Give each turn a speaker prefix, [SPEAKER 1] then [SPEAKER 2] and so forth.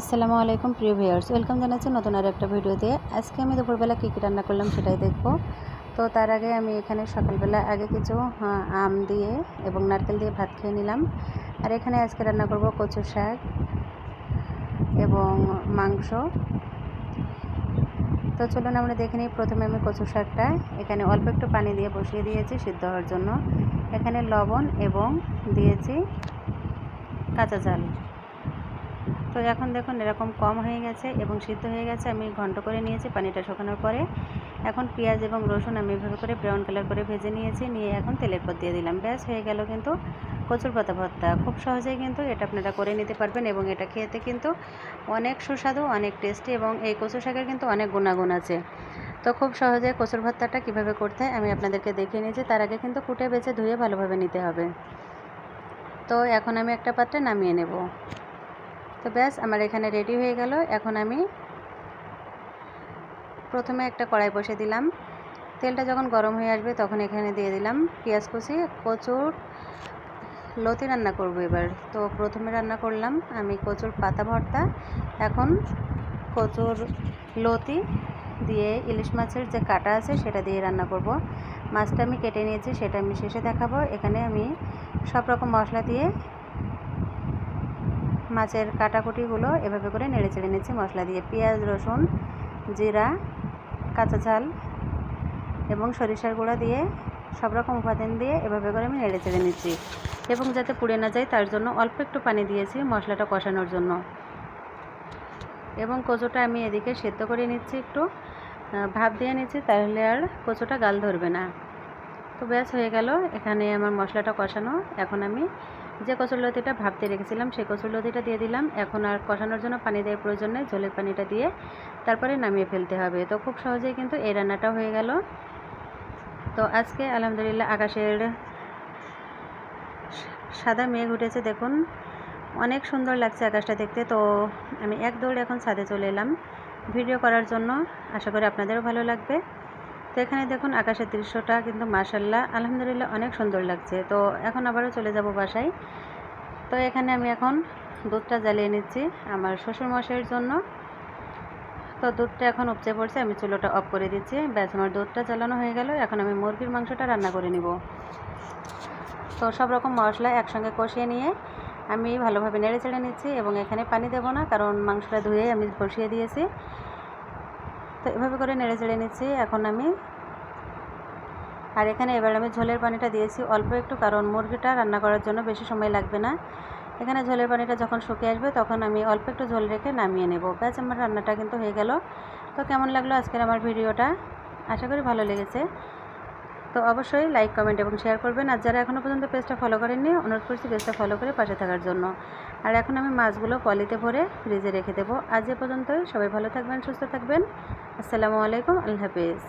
[SPEAKER 1] আসসালামু আলাইকুম, প্রিয় ভিউয়ার্স। ওয়েলকাম জানাচ্ছি নতুন আর একটা ভিডিওতে। আজকে আমি দুপুরবেলা কী কী রান্না করলাম সেটাই দেখব। তো তার আগে আমি এখানে সকালবেলা আগে কিছু আম দিয়ে এবং নারকেল দিয়ে ভাত খেয়ে নিলাম। আর এখানে আজকে রান্না করব কচু শাক এবং মাংস। তো চলুন আমরা দেখে নিই প্রথমে আমি কচু শাকটা। এখানে অল্প একটু পানি দিয়ে বসিয়ে দিয়েছি সিদ্ধ হওয়ার জন্য। এখানে লবণ এবং দিয়েছি কাঁচা জাল তো এখন দেখুন, এরকম কম হয়ে গেছে এবং সিদ্ধ হয়ে গেছে। আমি ঘন্ট করে নিয়েছি পানিটা শুকানোর পরে। এখন পেঁয়াজ এবং রসুন আমি এভাবে করে ব্রাউন কালার করে ভেজে নিয়েছি, নিয়ে এখন তেলের পর দিয়ে দিলাম। ব্যাস, হয়ে গেল কিন্তু কচুর পাতা ভর্তা। খুব সহজেই কিন্তু এটা আপনারা করে নিতে পারবেন এবং এটা খেতে কিন্তু অনেক সুস্বাদু, অনেক টেস্টি এবং এই কচু শাকের কিন্তু অনেক গুণাগুণ আছে। তো খুব সহজে কচুর ভর্তাটা কীভাবে করতে আমি আপনাদেরকে দেখিয়ে নিয়েছি। তার আগে কিন্তু কুটে বেছে ধুয়ে ভালোভাবে নিতে হবে। তো এখন আমি একটা পাত্রে নামিয়ে নেব। তো ব্যাস, আমার এখানে রেডি হয়ে গেল। এখন আমি প্রথমে একটা কড়াই বসে দিলাম। তেলটা যখন গরম হয়ে আসবে তখন এখানে দিয়ে দিলাম পেঁয়াজ কুচি, কচুর লতি রান্না করব এবার। তো প্রথমে রান্না করলাম আমি কচুর পাতা ভর্তা। এখন কচুর লতি দিয়ে ইলিশ মাছের যে কাটা আছে সেটা দিয়ে রান্না করব। মাছটা আমি কেটে নিয়েছি, সেটা আমি শেষে দেখাবো। এখানে আমি সব রকম মশলা দিয়ে মাছের কাটাকুটিগুলো এভাবে করে নেড়ে চেড়ে নিচ্ছি। মশলা দিয়ে পেঁয়াজ, রসুন, জিরা, কাঁচা ঝাল এবং সরিষার গুঁড়া দিয়ে সব রকম উপাদান দিয়ে এভাবে করে আমি নেড়ে চেড়ে নিচ্ছি। এবং যাতে পুড়ে না যায় তার জন্য অল্প একটু পানি দিয়েছি মশলাটা কষানোর জন্য। এবং কচুটা আমি এদিকে সেদ্ধ করে নিচ্ছি একটু। ভাপ দিয়ে নিচ্ছি তাহলে আর কচুটা গাল ধরবে না। তো ব্যাস হয়ে গেল। এখানে আমার মশলাটা কষানো। এখন আমি যে কচুরলতিটা ভাবতে রেখেছিলাম, সেই কচুরলতিটা দিয়ে দিলাম। এখন আর কষানোর জন্য পানি দেওয়ার প্রয়োজন নেই ঝোলের পানিটা দিয়ে তারপরে নামিয়ে ফেলতে হবে। তো খুব সহজেই কিন্তু এই রান্নাটা হয়ে গেল। তো আজকে আলহামদুলিল্লাহ আকাশের সাদা মেঘ উঠেছে, দেখুন। অনেক সুন্দর লাগছে আকাশটা দেখতে। তো আমি এক দৌড়ে এখন ছাদে চলে এলাম। ভিডিও করার জন্য আশা করি আপনাদেরও ভালো লাগবে। তো এখানে দেখুন আকাশের দৃশ্যটা কিন্তু মার্শাল্লাহ আলহামদুলিল্লাহ অনেক সুন্দর লাগছে। তো এখন আবারও চলে যাব বাসায়। তো এখানে আমি এখন দুধটা জ্বালিয়ে নিচ্ছি আমার শ্বশুরমশাইয়ের জন্য। তো দুধটা এখন উপচে পড়ছে, আমি চুলোটা অফ করে দিচ্ছি। ব্যাস, আমার দুধটা জ্বালানো হয়ে গেল। এখন আমি মুরগির মাংসটা রান্না করে নিব। তো সব রকম মশলা একসঙ্গে কষিয়ে নিয়ে আমি ভালোভাবে নেড়ে চেড়ে নিচ্ছি এবং এখানে পানি দেবো না, কারণ মাংসটা ধুয়ে আমি বসিয়ে দিয়েছি। তো এভাবে করে নেড়ে চেড়ে নিচ্ছি। এখন আমি আর এখানে এবার আমি ঝোলের পানিটা দিয়েছি। অল্প একটু, কারণ মুরগিটা রান্না করার জন্য বেশি সময় লাগবে না। এখানে ঝোলের পানিটা যখন শুকিয়ে আসবে, তখন আমি অল্প একটু ঝোল রেখে নামিয়ে নেব। ব্যাস, আমার রান্নাটা কিন্তু হয়ে গেল। তো কেমন লাগল আজকের আমার ভিডিওটা? আশা করি ভালো লেগেছে। তো অবশ্যই লাইক, কমেন্ট এবং শেয়ার করবেন। আর যারা এখনও পর্যন্ত পেজটা ফলো করেননি, অনুরোধ করছি পেজটা ফলো করে পাশে থাকার জন্য। আর এখন আমি মাছগুলো পলিতে ভরে ফ্রিজে রেখে দেবো। আজ এ পর্যন্তই। সবাই ভালো থাকবেন, সুস্থ থাকবেন। আসসালামু আলাইকুম। আল্লাহ হাফিজ।